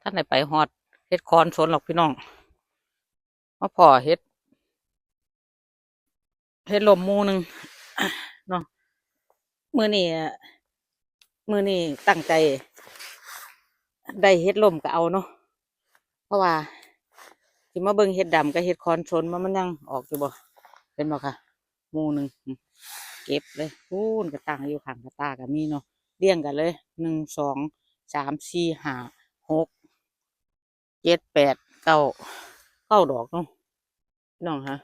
ท่านไหนไปฮอดเฮ็ดคอนสนหรอกพี่น้องมาพอเฮ็ดเฮ็ดลมมูหนึงเนาะมือนี้อะมื้อนี้ตั้งใจ ได้เฮ็ดลมก็เอาเนาะเพราะว่าสิมาเบิ่งเฮ็ดดำกับเฮ็ดคอนสนว่ามันยังออกอยู่บ่เป็นบ่ค่ะมูหนึงเก็บเลยพูนก็ตั้งอยู่ข้างกระตาก็มีเนาะเรียงกันเลยหนึ่งสอง สามสี่ห้าหกเจ็ดแปดเก้าเก้าดอกเนาะน้องฮะ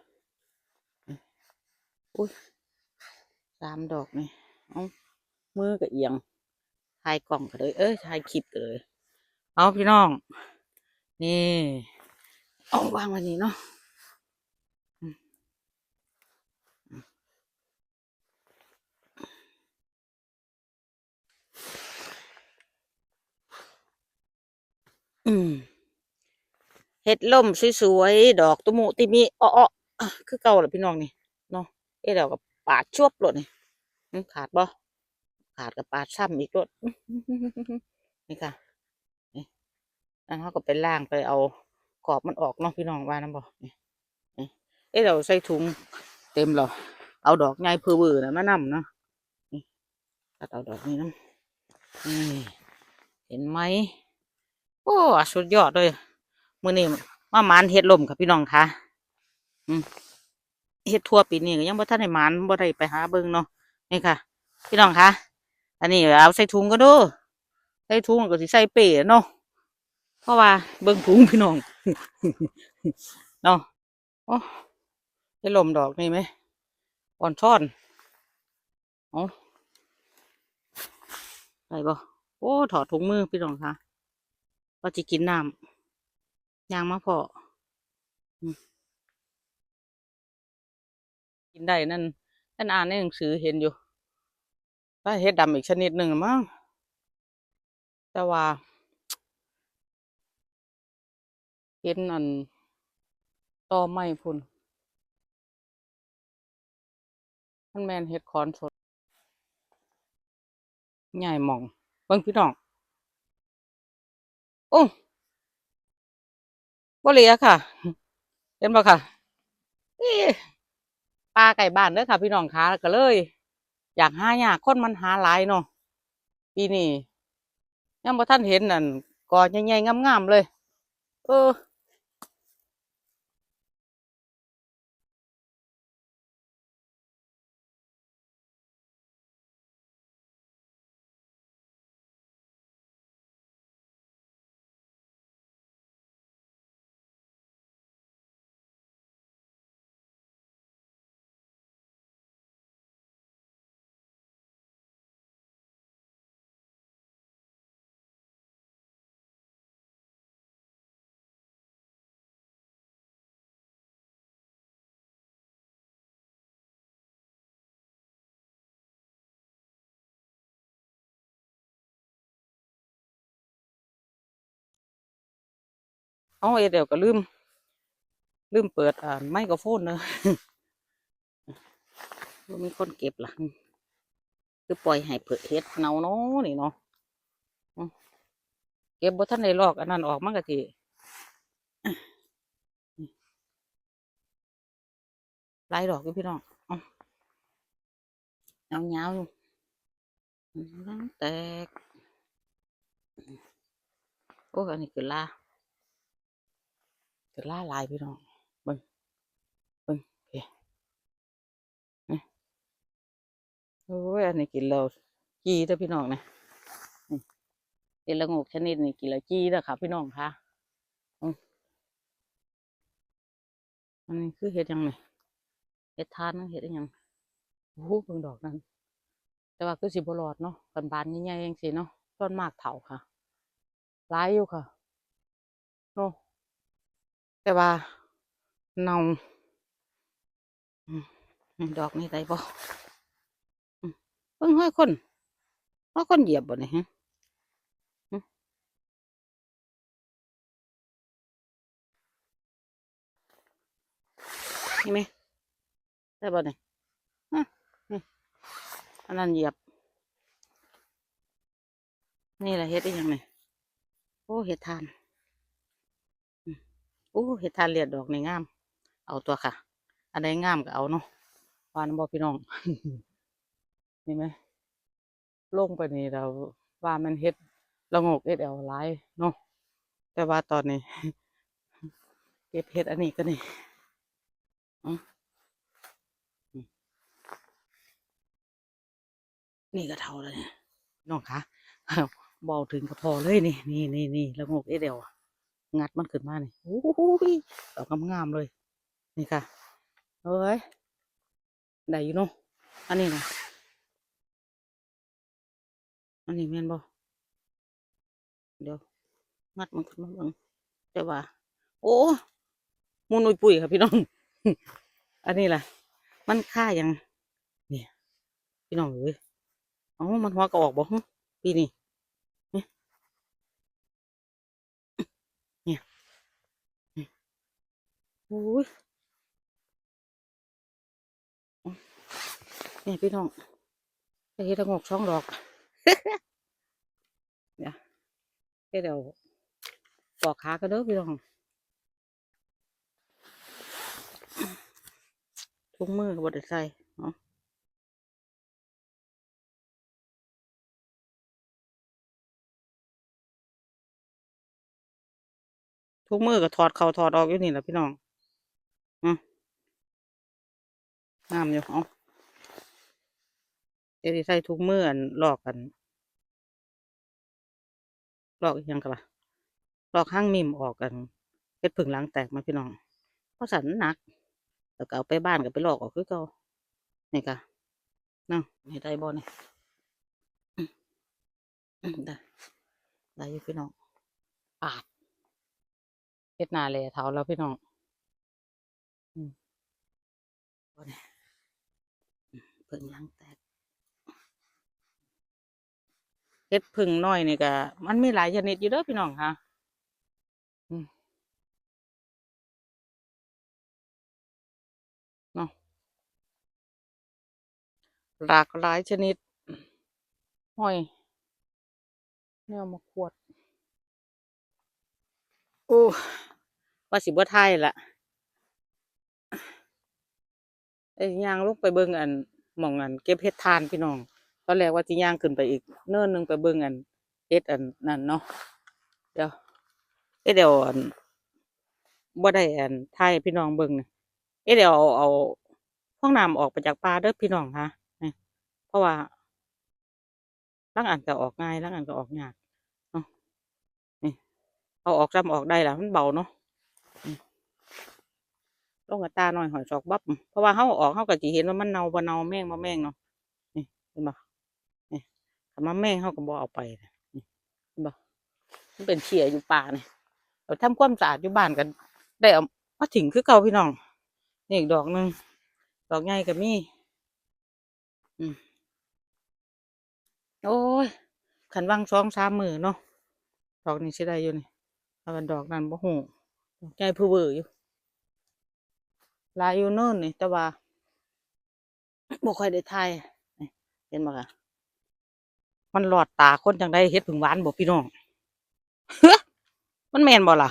อุ้ยสามดอกนี่เอามือก็เอียงถ่ายกล่องก็เลย เอ้ยถ่ายคลิปก็เลย เอาพี่น้อง นี่ เอาวางไวันนี้เนาะ อืมเฮ็ดล่มสวยๆ ดอกตุมุติมิอ้อๆอคือเก่าหละพี่น้องนี่เนาะเอ๊ะเดี๋ยวกับปาดชวบโลดนี่ขาดบ่ขาดกับปาดซ้ำอีกโลดนี่ค่ะนี่แล้วเขาก็ไปล่างไปเอาขอบมันออกเนาะพี่น้องว่านํบ่นี่นี่เอ๊ะเดี๋ยวใส่ถุงเต็มหรอเอาดอกใหญ่เพื่อเวอร์นะมานำเนาะนี่ตัดเอาดอกนี้นํนี่เห็นไหม โอ้สุดยอดเลยมือนี้มามานเฮ็ดลมค่ะพี่น้องคะอืมเฮ็ดทั่วปีนี้ยังบ่ทันได้มานบ่ได้ไปหาเบิ่งเนาะนี่ค่ะ พี่น้องคะอันนี้เอาใส่ถุงก็ดูใส่ถุงก็สิใส่เป้เนาะเพราะว่าเบิ่งถุงพี่น้องเนาะโอ้เฮ็ดลมดอกนี่ไหมอ่อนช้อนเอไปบ่โอ้ถอดถุงมือพี่น้องค่ะ ว่าสิกินน้ำยางมาพออืมกินได้นั่นนั่นอ่านในหนังสือเห็นอยู่ว่าเฮ็ดดำอีกชนิดหนึ่งมั้งแต่ว่าเห็นอันต่อไม้พุ่นมันแมนเฮ็ดคอนสดใหญ่หมองเบิ่งพี่น้อง อ้บ่เหลือค่ะ เห็นบ่ค่ะปลาไก่บ้านเด้อค่ะ พี่น้องคะก็เลย อยากหายากคนมันหาหลายเนาะปีนี้ยังบ่ท่านเห็นนั่นกอใหญ่ๆงามๆเลย เออ เอาเอเดี๋ยวก็ลืม ลืมเปิดอ่าไมโครโฟนเนอะมีคนเก็บล่ะคือปล่อยให้เผิดเฮ็ดเนาเนาะนี่เนาะเก็บบ่ทันได้ลอกอันนั้นออกมันก็สิหลายดอกอยู่พี่น้องเอาเอายาวอยู่อืมแตกโอ้อันนี้คือลา จะล่าลายพี่น้องบึ้งบึ้งเฮ้ยโอ้ยอันนี้กินเราจีเด้อพี่น้องนะเดละงกชนิดนี้กินแล้วจีเด้อค่ะพี่น้องคะอันนี้คือเห็ดยังไงเห็ดทานเห็ดยังโอ้โหเบิ่งดอกนั้น แต่ว่าคือสีบหลอดเนาะบานบานใหญ่ๆอย่างสิเนาะต้นมากเถาค่ะร้ายอยู่ค่ะเนาะ แต่ว่าเนาอืมนี่ดอกนี่ได้บ่เพิ่งห้อยคนห้อยคนเหยียบบ่เนี่ยฮะหึนี่ไหมได้บ่เนี่ยฮะอันนั้นเหยียบ นี่แหละเฮ็ดได้ยังไงโอ้เห็ดทาน อ้เห็ดทานเลียดดอกในงาม เอาตัวค่ะ อันใดงามก็เอาเนาะวานบอกพี่น้องนี่ไหมลงไปนี่เราว่ามันเฮ็ดละงกเอ็ดเอลไลายเนาะแต่ว่าตอนนี้ เก็บเฮ็ดอันนี้ก็นี่นี่ก็เท่าแล้วเนี่ยน้องคะเบาถึงกระพอเลยนี่นี่นี่นี่ละงกเอ็ดเอล งัดมันขึ้นมานี่โอ้โหดอกงามๆเลย นี่ค่ะเอ้ยได้อยู่เนาะอันนี้นะอันนี้แม่นบ่เดี๋ยวงัดมันขึ้นมาเบิ่งแต่ว่า โอ้มูนุยปุ๋ยค่ะพี่น้อง อันนี้ล่ะ มันค่ายังเนี่ยพี่น้องเอ้ยอ๋อมันหัวก็ออกบ่ปีนี้เนี่ยเนี่ยเนี่ย โอ้ยนี่พี่น้องไปเฮ็ดละโงกช่องดอกเนี่ยเฮ็ดเดี๋ยวปอกขากันเด้อพี่น้องทุกมือก็บ่ได้ใส่เนาะทุกมือก็ถอดเข่าถอดออกอยู่นี่แหละพี่น้อง อืมงามอยู่เอาเดี๋ยวสิใส่ทุกเมืออันลอกกันลอกอียังกันล่ะลอกข้างมิมออกกันเฮ็ดผึ่งล้างแตกมาพี่น้องเพราะสันหนักแล้วก็เอาไปบ้านก็ไปลอกออกคือเก่านี่ค่ะเนาะนี่ได้บ่เนี่ยอืมอืมได้ได้อยู่พี่น้องปาดเฮ็ดนาเลยเท้าแล้วพี่น้อง คนพึ่งล้างแตกเห็ดพึ่งน้อยนี่ก็มันมีหลายชนิดอยู่เด้อพี่น้องค่ะเนาะหลากหลายชนิดห้อยเนี่ยมาขวด โอ้ว่าสิบ่ทยละ ไอ้ย่างลงไปเบิ่งอันหม่องอันเก็บเห็ดทานพี่น้องตอนแรกว่าสิย่างขึ้นไปอีก เนินหนึงไปเบิ่งอันเฮ็ดอันนั่นเนาะเดี๋ยวเอ๊ะเดี๋ยวอันบ่ได้อันถ่ายพี่น้องเบิ่งนะเอ๊ะเดี๋ยวเอาเอาห้องน้ำออกไปจากป่าเด้อพี่น้องค่ะนี่เพราะว่าลางอันก็ออกง่ายลางอันก็ออกยากเนาะนี่เอาออกซ้ำออกได้ละมันเบาเนาะ ลงกับตาหน่อยหอยศอกบับเพราะว่าเฮาอาออกเฮาก็สิเห็นว่ามันเน่าบ่เน่าแม่งบ่แม่งเนาะนี่เห็นบ่ถ้ามาแม่งเขาก็บอเอาไปนี่เห็นบ่มันเป็นเขียอยู่ป่าเนี่ยเราทำความสะอาดอยู่บ้านกันได้เอามาถิงคือเก่าพี่น้องนี่อีกดอกหนึ่งดอกใหญ่ก็มีอืมโอ้ยขันวังสองสามมือเนาะดอกนี้ใช้ได้อยู่นี่เอากันดอกนั้นบ่หูดอกใหญ่ผู้เบออยู่ หลายอยู่โน่นนี่ แต่ว่าบ่ค่อยได้ทายเห็นบ่คะมันหลอดตาคนจังได้เฮ็ดผึ่งหวานบ่พี่น้องเฮ้มันแม่นบ่ล่ะ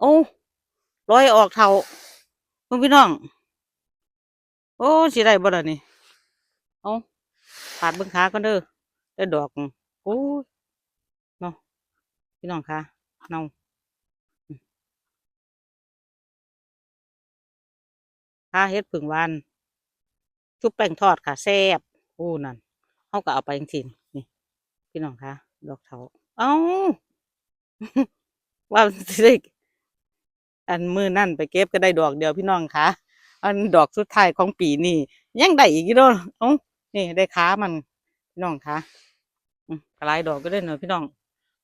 โอ้ร้อยออกเท่าเพิ่นพี่น้อง โอ้สิได้บ่ล่ะนี่เอาปาดเบิ่งขาก่อนเด้อได้ดอกโอ้เนาะพี่น้องคะเนา ค่าเฮ็ดผึ่งวานชุบแป้งทอดค่ะแซ่บโอ้นั่นเขาก็เอาไปจริงๆนี่ พี่น้องคะดอกเถาเอ้าว่าสิได้อันมือนั่นไปเก็บก็ได้ดอกเดียวพี่น้องคะอันดอกสุดท้ายของปีนี่ยังได้อีกอยู่ด้อเอ้านี่ได้ค้ามันพี่น้องคะกระไรดอกก็ได้เนอะพี่น้อง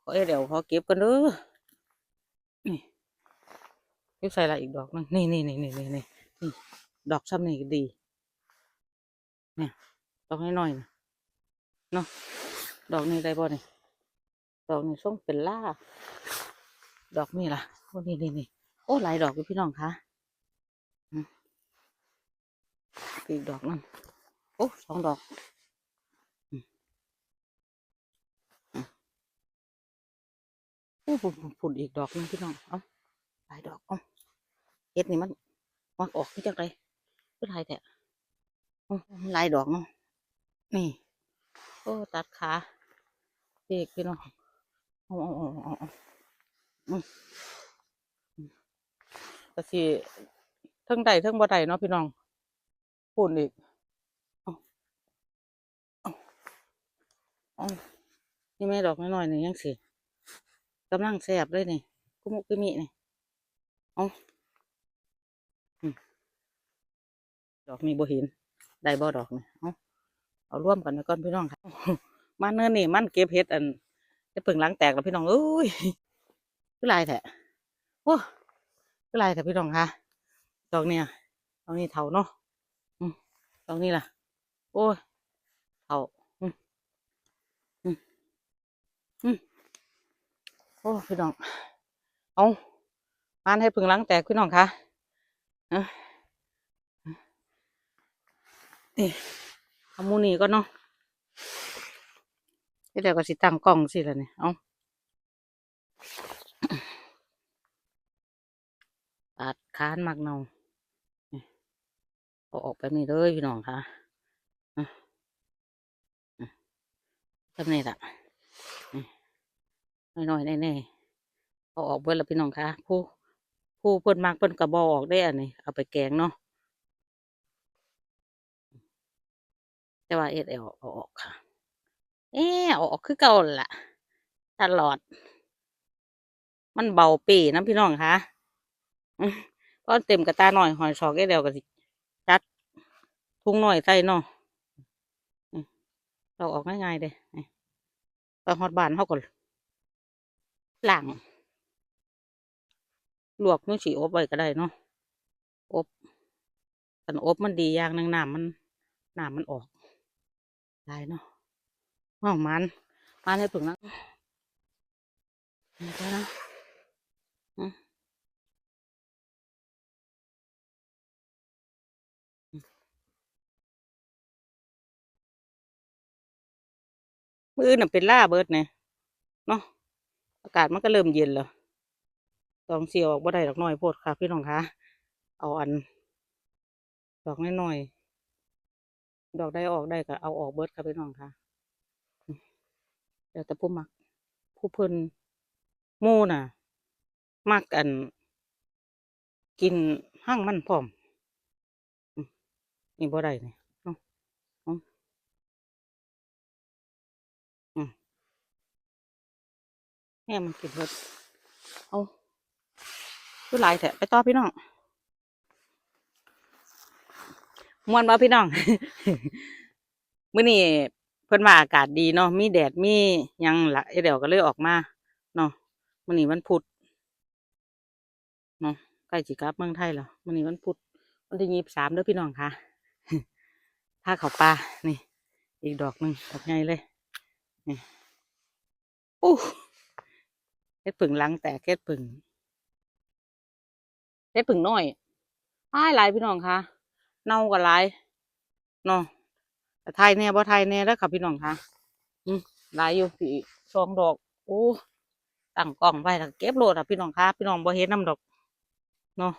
ขอเอเดี๋ยวขอเก็บกันเด้อนี่เก็บใส่ละอีกดอกนึงนี่นี่นี่นี่นี่นี่ ดอกซ้ำนี่ก็ดี เนี่ย ดอกน้อยๆนะเนาะ ดอกนี้ได้บ่เนี่ยดอกนี้ส่งเป็นล่า ดอกนี่ล่ะโอ้นี่นี่นี่โอ้หลายดอกอยู่พี่น้องคะอืมอีกดอกนึงโอ้สองดอกอืมอืมโอ้ผุดผุดอีกดอกนึงพี่น้อง เอาหลายดอก เอาเฮ็ดนี่มันมักออกที่จังไร ก็หลายแต่เอามันหลายดอกเนาะนี่ โอ้ ตัดขาเด็กพี่น้องเอาเอาเอาเอาเอาอืมอืมก็สิเทั้งใดเทั้งบ่ใดเนาะพี่น้องพูดอีกเอาเอาเอานี่แม่ดอกน้อยๆนี่ยังสิกำลังแซ่บเลยนี่กุมุกุมินี่เอาอืม ดอกนี้บ่เห็นได้บ่ดอกนี่เอาเอาร่วมกันไว้ก่อนพี่น้องค่ะมาเนินนี่มันเก็บเห็ดอันจะเพิ่งล้างแตกแล้วพี่น้องเอ้ยคือลายแท้โอ้คือลายแท้พี่น้องค่ะดอกเนี่ยดอกนี้เถาเนาะดอกนี้ล่ะ โอ้ยเถาอืมอืมอืมโอ้พี่น้องเอามานให้พิ่งล้างแตกพี่น้องค่ะอะ นี่เอามูนี่ก็เนาะเดี๋ยวก็สิตั้งกล้องสิละเนี่ยเอาตัดค้านมากเนาเอาออกไปนี่เลยพี่น้องค่ะอะทำนี่ละน้อยๆแน่ๆเอาออกเบิดแล้วพี่น้องค่ะผู้ผู้เพิ่นมากเพิ่นกระบอออกได้อันนี้เอาไปแกงเนาะ แต่ว่าเอ็ดเอาเอาออกค่ะ เออออกคือเก่าหั่นล่ะตลอด มันเบาปีนะพี่น้องคะก็เต็มกระตาหน่อยหอยชอกได้เดียวก็สิจัดทุ่งหน่อยใส่เนาะอื้อเราออกง่ายๆเด้นี่ไปฮอดบานเขาก่อนล้างลวกนุ่งสีอบไว้ก็ได้เนาะอบกันอบมันดีอย่างหนึงน้ำมันน้ำมันออก ได้เนาะห้องมันมันให้ผึ่งนะนี่ก็นะมือน่ะเป็นล่าเบิดเนี่ยเนาะอากาศมันก็เริ่มเย็นแล้วตองเสียวออกบ่ได้ดอกน้อยโพดค่ะ พี่น้องคะเอาอันดอกน้อยๆ ดอกได้ออกได้ก็เอาออกเบิดค่ะพี่น้องค่ะเดี๋ยวแต่ผู้มัก ผู้เพิ่นมู่น่ะ มักอัน กินห้างมันพร้อมมนี่บ่ได้นี่ยเนาะเอาอืมแม่มันกินเบิดเอาคือหลายแท้ไปต่อพี่น้อง มวนบ่พี่น้อง มื้อนี้เพิ่นว่าอากาศดีเนาะมีแดดมีหยังละเดี๋ยวก็เลยออกมาเนาะมื้อนี้วันพุธเนาะใกล้สิกลับเมืองไทยแล้วมื้อนี้วันพุธวันที่ยี่สิบสามเด้อพี่น้องค่ะพาเขาป่านี่ อีกดอกหนึ่งดอกใหญ่เลยนี่อู้เฮ็ดผึ่งลังแตกเฮ็ดผึ่งเฮ็ดผึ่งน้อยหลายหลายพี่น้องค่ะ เน่าก็หลายเนาะแต่ไทยเนี่ยบ่ไทยเน่แล้วค่ะพี่น้องค่ะอืมหลายอยู่สี่สองดอกโอ้ตั้งกล้องไว้แล้วเก็บโหลดอะพี่น้องค่ะพี่น้องบ่เห็นน้ำดอกเนาะ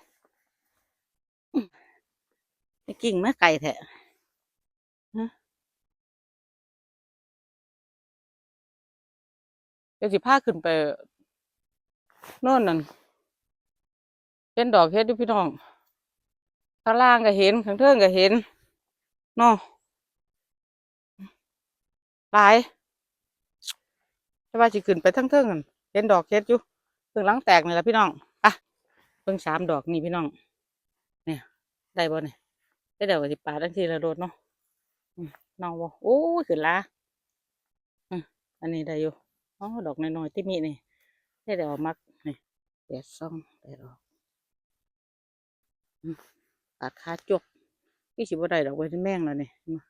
ไอ้กิ่งแม่ไก่แท้ฮะเดี๋ยวสิพาขึ้นไปโน่นนั่นเห็นดอกเฮ็ดอยู่พี่น้อง ข้างล่างก็เห็นข้างเทิงก็เห็นเนาะหลายแต่ว่าสิขึ้นไปทั้งเทิงๆนั่นเห็นดอกเฮ็ดอยู่เพิ่งหลังแตกนี่แหละพี่น้องอะเพิ่งสามดอกนี่พี่น้อง เนี่ย ได้บ่เนี่ยได้เดี๋ยวก็สิปาทังทีละโดดเนาะอืมเนาบ่โอ้ขึ้นละอืมอันนี้ได้อยู่อ๋อดอกน้อยๆที่มีนี่ได้เดี๋ยวเอามักนี่แดดซ่องแดดออก อืมปาดขาจกพี่สิบ่ได้ดอกไว้ที่แม่งแล้วนี่มา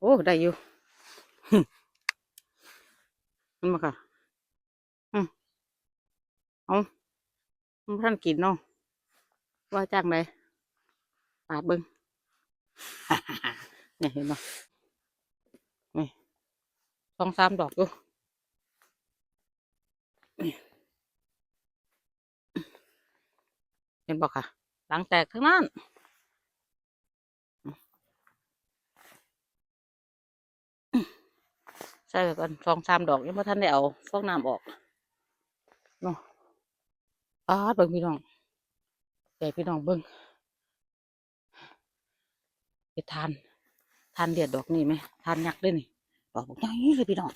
โอ้ ได้อยู่มันมาค่ะอืมเอาท่านกินเนาะว่าจ้างไดปาดเบิ้งเนี่ยเห็นปะนี่สองสามดอกอยู่เห็นปะค่ะ ลังแตกทั้งนั้นใส่ไปก่อนสองสามดอกยังไม่ทันได้เอาฟองน้ำออกเนาะอ้าเบิ่งพี่น้องใหญ่พี่น้องเบิ่งไปทานทานเดียดดอกนี่ไหมทานยักษ์ด้วยนี่ดอกบอกใหญ่เลยพี่น้อง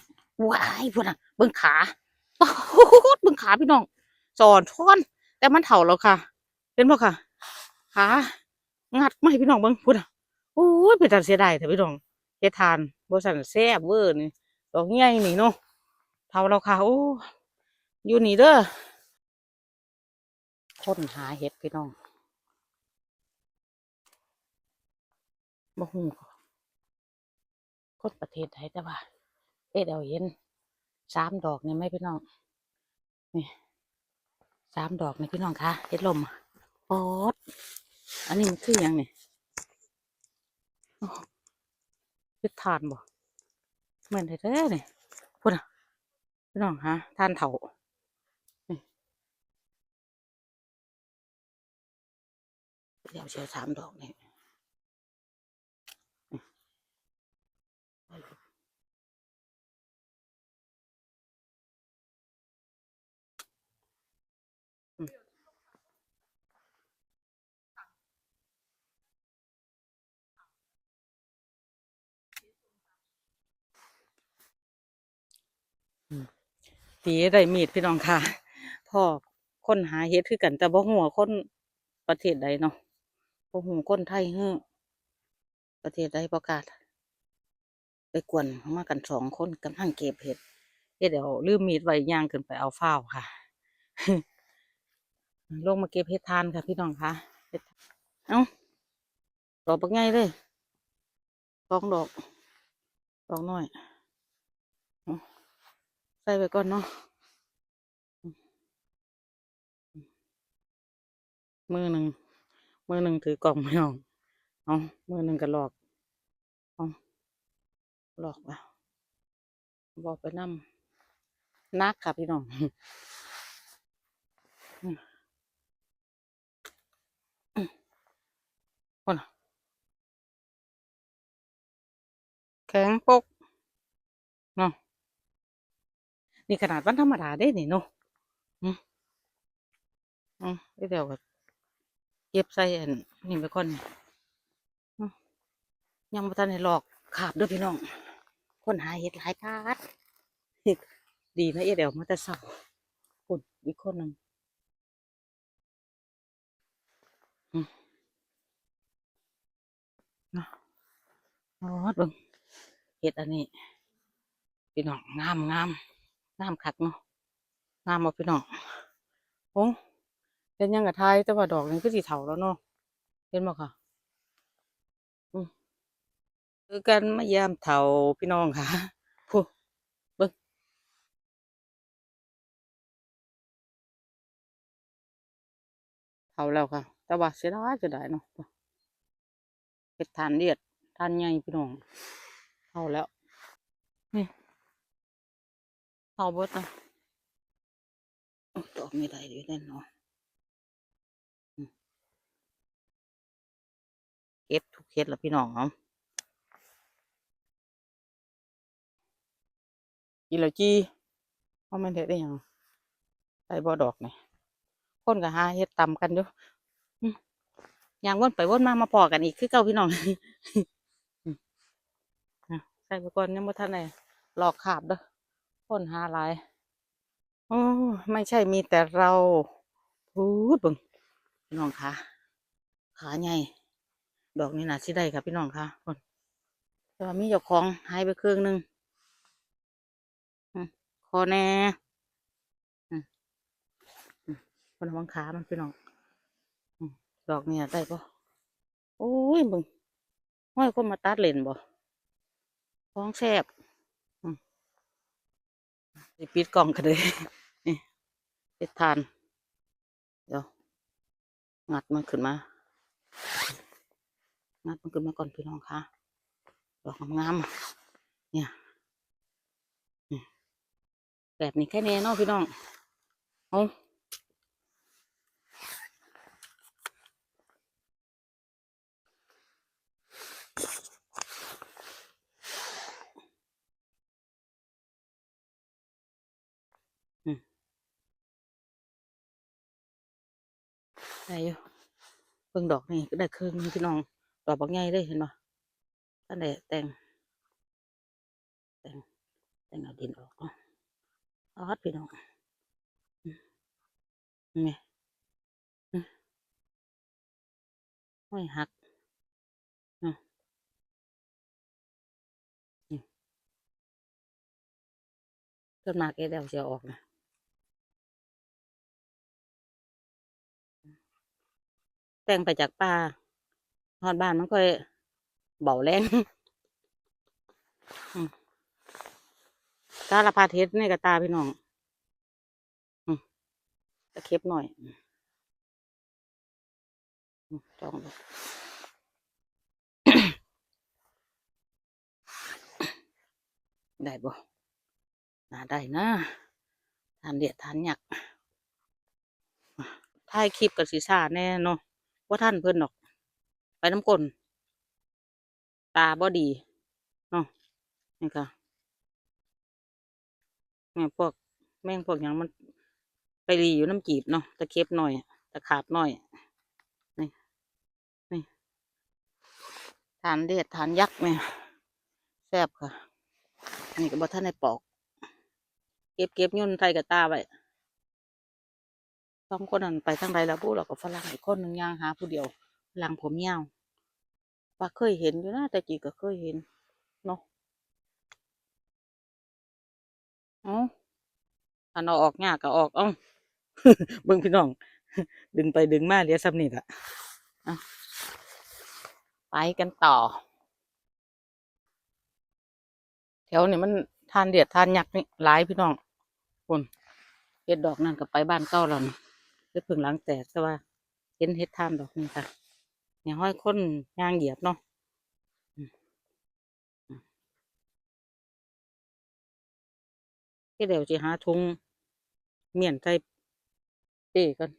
ว้ายพุ่นอะเบิ่งขาโอ้โหเบิ่งขาพี่น้องสอนท่อน แต่มันเถ่าแล้วค่ะเห็นบ่ค่ะ ขางัดมาให้พี่น้องเบิ่งพุ่นอะโอ้ยเป็นตาเสียดายแต่พี่น้องเฮ็ดทานบ่สั่นแซ่บเวอร์นี่ดอกใหญ่นี่เนาะเท่าเราค่ะโอ้อยู่นี่เด้อคนหาเห็ดพี่น้องบ่ฮู้คนประเทศไทยแต่ว่าเอ็ดเอาเห็นสามดอกเนี่ยไหมพี่น้องนี่สามดอกเนี่ยพี่น้องคะเห็ดลมปอด อันนี้มันคือยังนี่โอ้เห็ดทานบ่เหมือนเด้อเนี่ยพูดอะพี่น้องฮะท่านเถาเดี๋ยวเชียวสามดอกนี่ ตีได้มีดพี่น้องค่ะพ่อคนหาเฮ็ดคือกันแต่บ่หัวคนประเทศใดเนาะบ่หูคนไทยเฮ้อประเทศใดประกาศ ไปกวนมากันสองคนกำลังเก็บเห็ดเฮ็ดเดี๋ยวลืมมีดไว้ย่างขึ้นไปเอาฟ้าวค่ะลงมาเก็บเห็ดทานค่ะ พี่น้องค่ะเอ้าดอกบักใหญ่เลยสองดอกดอกน้อย ส่ไว้ก่อนเนาะมือหนึ่งมือหนึ่งถือกล่องไม่ออกเอามือหนึ่งก็หลอกเอาหลอกว่ะบอกไปนำนักค่ะพี่น้องคนแข็งปก นี่ขนาดวันธรรมดาได้นี่เนาะอืมอืมเดี๋ยวก็เก็บใส่อันนี่ไปก่อนนี่อืมยังไม่ทันได้หลอกขาบด้วยพี่น้อง คนหาเห็ดหลายกาดดีนะเอเดี๋ยวมาแต่เช้าคนอีกคนหนึ่งอืมาะโอ้เบิ่งเห็ดอันนี้ พี่น้องงามงาม งามคักเนาะงามบ่พี่น้องโอ้เป็นยังกะไทยแต่ว่าดอกนี้ก็สีเถาแล้วเนาะเห็นบ่ค่ะอืมคือกันมายามเถาพี่น้องค่ะพูเบิ่งเถาแล้วค่ะ แต่ว่าเสียดายเสียดายเนาะเห็ดทานเลียดทานใหญ่พี่น้องเถาแล้วนี่ เถาบดนะโอ้ดอกไม่ได้ดีแน่นอนเก็บทุกเฮ็ดแล้วพี่น้องเอากินแล้วจีเพราะมันเฮ็ดได้ยังใส่บ่ดอกนี่คนก็หาเฮ็ดตำกันอยู่อย่างวนไปวนมามาพอกันอีกคือเก่าพี่น้องใส่ไปก่อนยังบ่ทันได้หลอกขาบเด้อ คนหาหลายโอ้ไม่ใช่มีแต่เราพูดบิ่งพี่น้องคะขาใหญ่ดอกนี้น่าสิได้ค่ะพี่น้องคะคนแต่ว่ามีเจ้าของหายไปครึ่งหนึงคอแน่คนวังขามันพี่น้องดอกเนี่ยได้ปะโอ้ยบิ่งห้อยคนมาตัดเลนบ่ท้องแซบ ปิดกล่องกันเลยนี่เด็ดทาน เดี๋ยว งัดมันขึ้นมา งัดมันขึ้นมาก่อนพี่น้องค่ะดอกงามๆเนี่ยแบบนี้แค่นี้เนาะพี่น้อง เอา ได้อยู่เพิ่งดอกนี่ก็ได้ครึ่งพี่น้อง ดอกบางใหญ่เลยเห็นปะตั้งแต่แต่ง แต่งแต่งเอาดินออกเนาะออดพี่น้องนี่อืมไม่หักอืมนี่ต้นมากเอเดวเสียออกนะ แต่งไปจากป่าฮอดบ้านมันก็เบาแรงอืมกาละพาเทศในกระตาพี่น้องตะเข็บหน่อยจองดูได้บ่น่าได้นะ ทานเดียดทานหยักถ่ายคลิปกับสีสาแน่เนาะ ว่าท่านเพิ่นดอก ไปน้ำกลนตาบ่ดีเนาะนี่ค่ะแม่งพวกแม่งพวกอย่างมันไปรีอยู่น้ำจีบเนาะตะเข็บหน่อยตะขาบหน่อยนี่นี่ทานเลียดทานยักษ์แม่แซ่บค่ะ นี่ก็บ่ท่านในปอก เก็บเก็บยุ่นไทยกับตาไว้ สองคนนั้นไปทางใดแล้วพูดเราก็ฝรั่งอีกคนหนึ่งย่างหาผู้เดียวฝรั่งผมยาวว่าเคยเห็นอยู่นะแต่จีก็เคยเห็นเนาะเอาอันเอาออกยากก็ออกเอ้าเบิ่งพี่น้อง ดึงไปดึงมาเลี้ยซ้ำนี่ละไปกันต่อ แถวนี้มันทานเดียดทานยักษ์นี่หลายพี่น้องคนเห็ดดอกนั่นก็ไปบ้านเก้าแล้วนะ เฮ็ดพึ่งหลังแตกแต่ว่าเห็นเห็ดทานดอกนี่ค่ะเนี่ยห้อยคนย่างเหยียบเนาะที่เดี๋ยวจะหาทุงเมียนใส่เป้กัน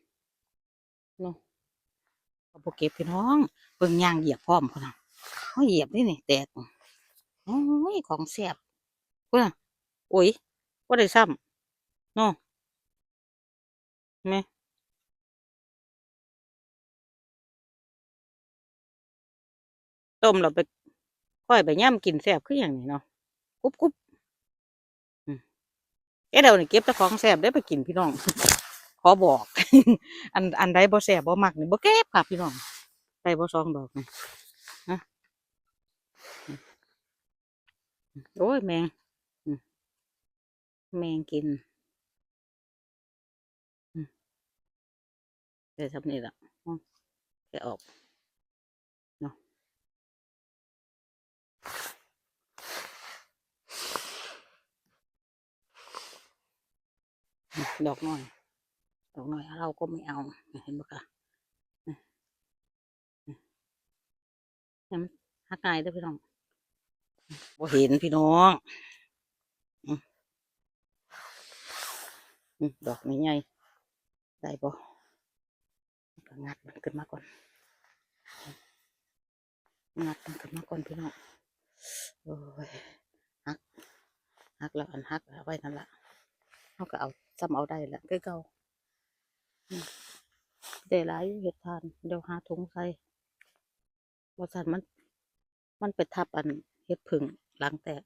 เนาะเอาโปเก็บพี่น้องเบิ่งย่างเหยียบพร้อมพอนะเขาเหยียบนี่นี่แตกโอ้ยของแซ่บเพื่อโอ้ยว่าได้ซ้ำเนาะไหม ต้มเราไปค่อยไปย่ำกินแซ่บคืออย่างนี้เนาะกรุบกรุบเอ๊ะเดี๋ยวนี่เก็บต่ของแซ่บได้ไปกินพี่น้อง ขอบอก อันอันใดบ่แซ่บบ่มักนี่บ่เก็บค่ะพี่น้องได้บ่ซองดอกนี่ฮะโอ้ยแมงแมงกินเดี๋ยวทำนี่ละแกออก ดอกน้อย ดอกน้อยเราก็ไม่เอาเห็นปะคะนี่นี่นี่มันหักง่ายด้อพี่น้องบ่เห็นพี่น้องดอกนี้ใหญ่ได้ปะงัดมันขึ้นมาก่อน งัดมันขึ้นมาก่อนพี่น้องโอ้ยหักหักแล้วอันหักเอาไว้นั่นละเขาก็เอา จำเอาได้แหละก็เก่าอืมได้หลายเห็ดทาน เดี๋ยวหาถุงใส่ว่าสันมัน มันไปทับอันเห็ดผึ่งหลังแตก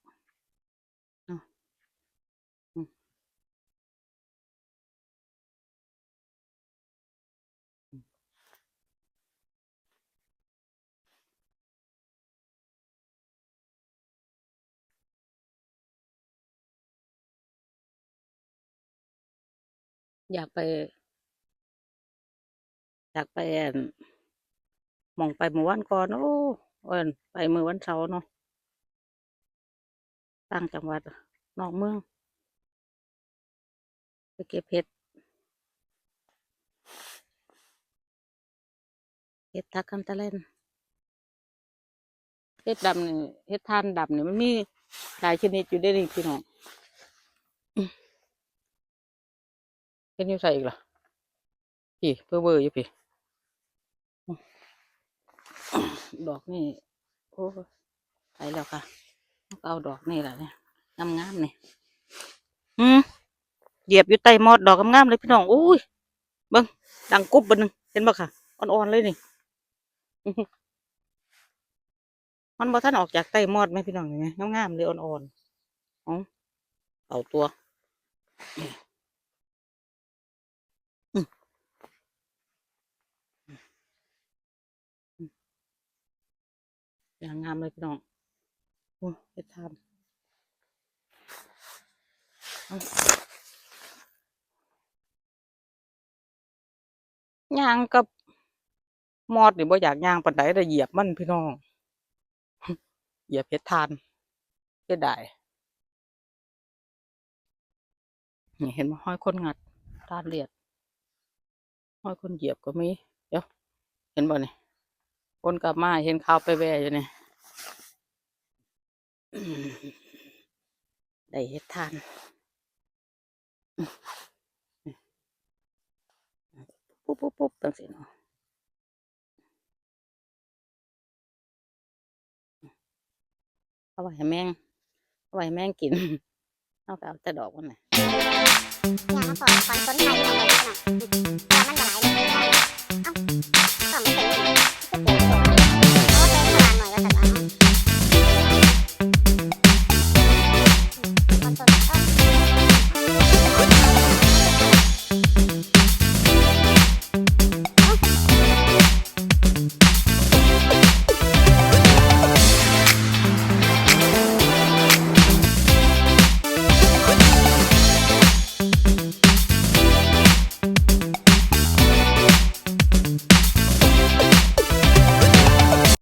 อยากไป อยากไปอ่นมองไปเมื่อวันก่อนโอ้เอินไปเมื่อวันเสาร์เนาะต่างจังหวัดนอกเมืองไปเก็บเห็ดเห็ดทักคันตะเล่นเห็ดดำนี่เห็ดทานดำนี่มันมีหลายชนิดอยู่ได้นี่พี่น้องอืม เห็ดนิ้วใส่อีกเหรอพี่เพื่อเบอร์อยู่พี่ดอกนี่โอ้ไปแล้วค่ะเอาดอกนี่แหละเนี่ยงามๆนี่อืมเหยียบอยู่ใต้มอดดอกงามๆเลยพี่น้องอุ้ยเบิ่งดังกุบบนหนึ่งเห็นบ่ค่ะอ่อนๆเลยนี่อ่อหือมันบ่ท่านออกจากใต้มอดไหมพี่น้องเห็นไหมงามๆเลยอ่อนๆเอาเอาตัวนี่อืม อย่างงามเลยพี่น้องโอ้ยเฮ็ดทานย่างกับมอดนี่บ่อยากย่างปานใดแต่เหยียบมันพี่น้อง เหยียบเฮ็ดทานเสียดายนี่เห็นบ่ห้อยคนงัดทานเลียดห้อยคนเหยียบก็มี เดี๋ยว เห็นบ่นี่ คนกลับมาเห็นข่าวไปแว่อยู่นี่อืมได้เฮ็ดทานปุ๊บปุ๊บปุ๊บตั้งสิเนาะเอาไว้แมงเอาไว้แมงกินเอาก็เอาแต่ดอกมันน่ะอย่ามาปอยฟันต้นไม้เอาไว้ขนาดแต่มันจะไหลเลยเอ้าก็ไม่เป็นไร